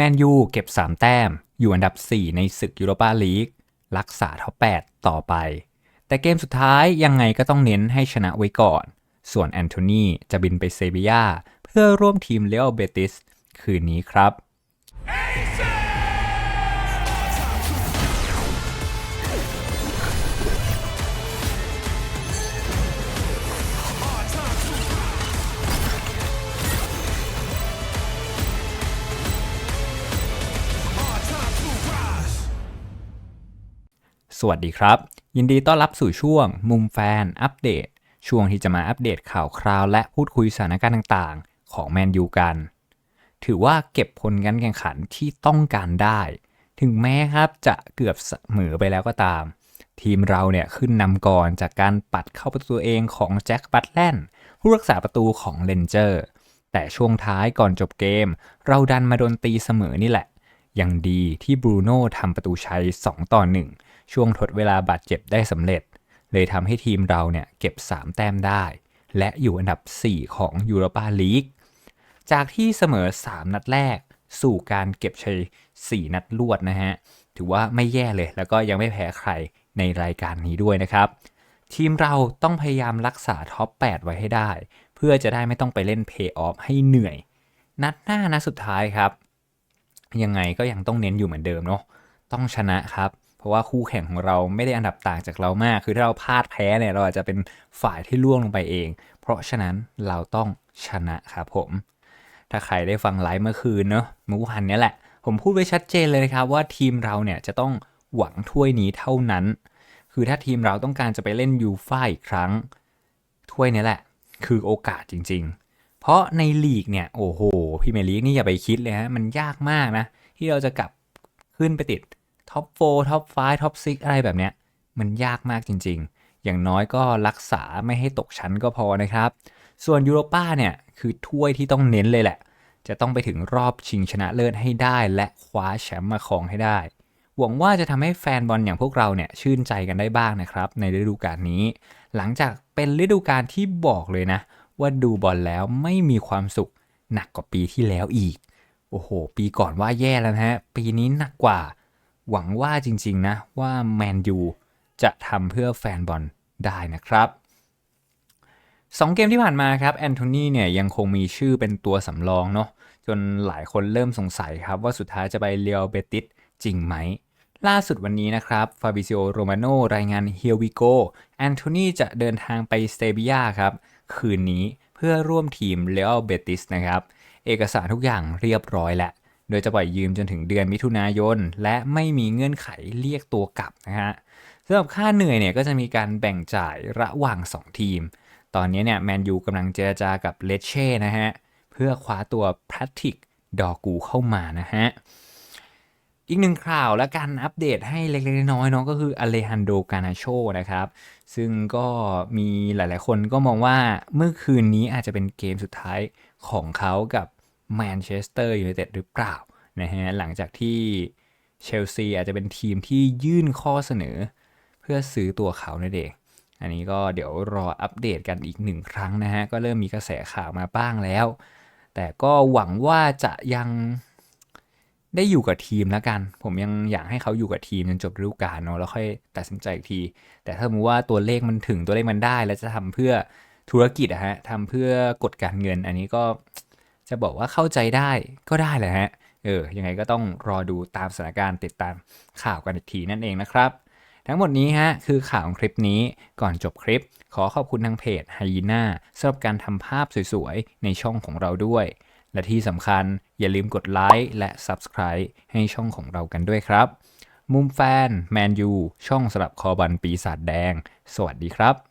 แมนยูเก็บ 3 แต้ม อยู่อันดับ 4 ในศึกยูโรปาลีก รักษาท็อป8ต่อไป แต่เกมสุดท้ายยังไงก็ต้องเน้นให้ชนะไว้ก่อน ส่วนแอนโทนีจะบินไปเซบียาเพื่อร่วมทีมเลโอเบติส คืนนี้ครับ สวัสดีครับ ยินดีต้อนรับสู่ช่วง มุมแฟน อัปเดต ช่วงที่จะมาอัปเดตข่าวคราว และพูดคุยสถานการณ์ต่างๆ ของแมนยูกัน ถือว่าเก็บผลการแข่งขันที่ต้องการได้ ถึงแม้ครับจะเกือบเสมอไปแล้วก็ตาม ทีมเราเนี่ยขึ้นนำก่อนจากการปัดเข้าประตูเองของแจ็คบัตแลนผู้รักษาประตูของเลนเจอร์แต่ช่วงท้ายก่อนจบเกม เราดันมาโดนตีเสมอนี่แหละ ยังดีที่บรูโน่ทำประตูชัย 2 ต่อ 1 ช่วงทดเวลาบาดเจ็บได้สำเร็จ เลยทำให้ทีมเราเนี่ยเก็บ 3 แต้มได้ และอยู่อันดับ 4 ของยูโรปาลีก จากที่เสมอ 3 นัดแรก สู่การเก็บชัย 4 นัดรวดนะฮะ ถือว่าไม่แย่เลยแล้วก็ยังไม่แพ้ใครในรายการนี้ด้วยนะครับ ทีมเราต้องพยายามรักษาท็อป 8 ไว้ให้ได้ เพื่อจะได้ไม่ต้องไปเล่นเพย์ออฟให้เหนื่อย นัดหน้านัดสุดท้ายครับ ยังไงก็ยังต้องเน้นอยู่เหมือนเดิมเนาะต้องชนะครับ เพราะว่าคู่แข่งของเราไม่ได้อันดับต่างจากเรามาก คือถ้าเราพลาดแพ้เนี่ยเราอาจจะเป็นฝ่ายที่ล่วงลงไปเอง เพราะฉะนั้นเราต้องชนะครับผม ถ้าใครได้ฟังไลฟ์เมื่อคืนเนาะเมื่อวันเนี้ยแหละ ผมพูดไว้ชัดเจนเลยนะครับว่าทีมเราเนี่ยจะต้องหวังถ้วยนี้เท่านั้น คือถ้าทีมเราต้องการจะไปเล่นยูฟ่าอีกครั้ง ถ้วยนี้แหละ คือโอกาสจริง ๆ เพราะในลีกเนี่ยโอ้โหพรีเมลีกนี่อย่าไปคิดเลยฮะมันยากมากนะที่เราจะกลับขึ้นไปติด ท็อป4ท็อป5ท็อป6อะไรแบบเนี้ยมันยากมากจริง ๆ อย่างน้อยก็รักษาไม่ให้ตกชั้นก็พอนะครับ ส่วนยูโรป้าเนี่ยคือถ้วยที่ต้องเน้นเลยแหละ จะต้องไปถึงรอบชิงชนะเลิศให้ได้และคว้าแชมป์มาครองให้ได้ หวังว่าจะทำให้แฟนบอลอย่างพวกเราเนี่ยชื่นใจกันได้บ้างนะครับ ในฤดูกาลนี้ หลังจากเป็นฤดูกาลที่บอกเลยนะ ว่าดูบอลแล้วไม่มีความสุขหนักกว่าปีที่แล้วอีก โอ้โห ปีก่อนว่าแย่แล้วนะฮะ ปีนี้หนักกว่า หวังว่าจริงๆนะว่าแมนยูจะทำเพื่อแฟนบอลได้นะครับสองเกมที่ผ่านมาครับแอนโทนีเนี่ยยังคงมีชื่อเป็นตัวสำรองเนาะจนหลายคนเริ่มสงสัยครับว่าสุดท้ายจะไปเรียวเบติสจริงไหม ล่าสุดวันนี้นะครับฟาบิซิโอโรมาโนรายงาน Here we go แอนโทนีจะเดินทางไปสเตเบียครับ คืนนี้เพื่อร่วมทีมเลอเบติสนะครับ เอกสารทุกอย่างเรียบร้อยแล้ว โดยจะปล่อยยืมจนถึงเดือนมิถุนายน และไม่มีเงื่อนไขเรียกตัวกลับนะฮะสำหรับค่าเหนื่อยเนี่ยก็จะมีการแบ่งจ่ายระหว่าง 2 ทีม ตอนนี้เนี่ยแมนยูกำลังเจรจากับเลเช่นะฮะเพื่อคว้าตัวแพทริกดอกูเข้ามานะฮะอีกหนึ่งข่าวและการอัปเดตให้เล็กๆน้อยๆเนาะก็คืออเลฮันโดกานาโชนะครับ ซึ่งก็มีหลายๆคนก็มองว่าเมื่อคืนนี้อาจจะเป็นเกมสุดท้ายของเขากับ แมนเชสเตอร์ยูไนเต็ดหรือเปล่านะฮะหลังจากที่เชลซีอาจจะเป็นทีมที่ยื่นข้อเสนอ เพื่อซื้อตัวเขานั่นเองอันนี้ก็เดี๋ยวรออัปเดตกันอีกหนึ่งครั้งนะฮะ ก็เริ่มมีกระแสข่าวมาบ้างแล้ว แต่ก็หวังว่าจะยังได้อยู่กับทีมแล้วกัน ผมยังอยากให้เขาอยู่กับทีมจนจบฤดูกาลเนาะแล้วค่อยตัดสินใจอีกที แต่ถ้าสมมติว่าตัวเลขมันถึงตัวเลขมันได้ แล้วจะทำเพื่อธุรกิจอะฮะทำเพื่อกฎการเงิน อันนี้ก็ จะบอกว่าเข้าใจได้ก็ได้แหละฮะ เออ ยังไงก็ต้องรอดูตามสถานการณ์ติดตามข่าวกันอีกทีนั่นเองนะครับ ทั้งหมดนี้ฮะคือข่าวของคลิปนี้ ก่อนจบคลิป ขอขอบคุณทางเพจ h ฮยีน่าสำหรับการทำภาพสวยๆ ในช่องของเราด้วย และที่สำคัญอย่าลืมกดไลค์และ Subscribe ให้ช่องของเรากันด้วยครับ มุมแฟน แมนยู ช่องสำหรับคอบันปีศาจแดง สวัสดีครับ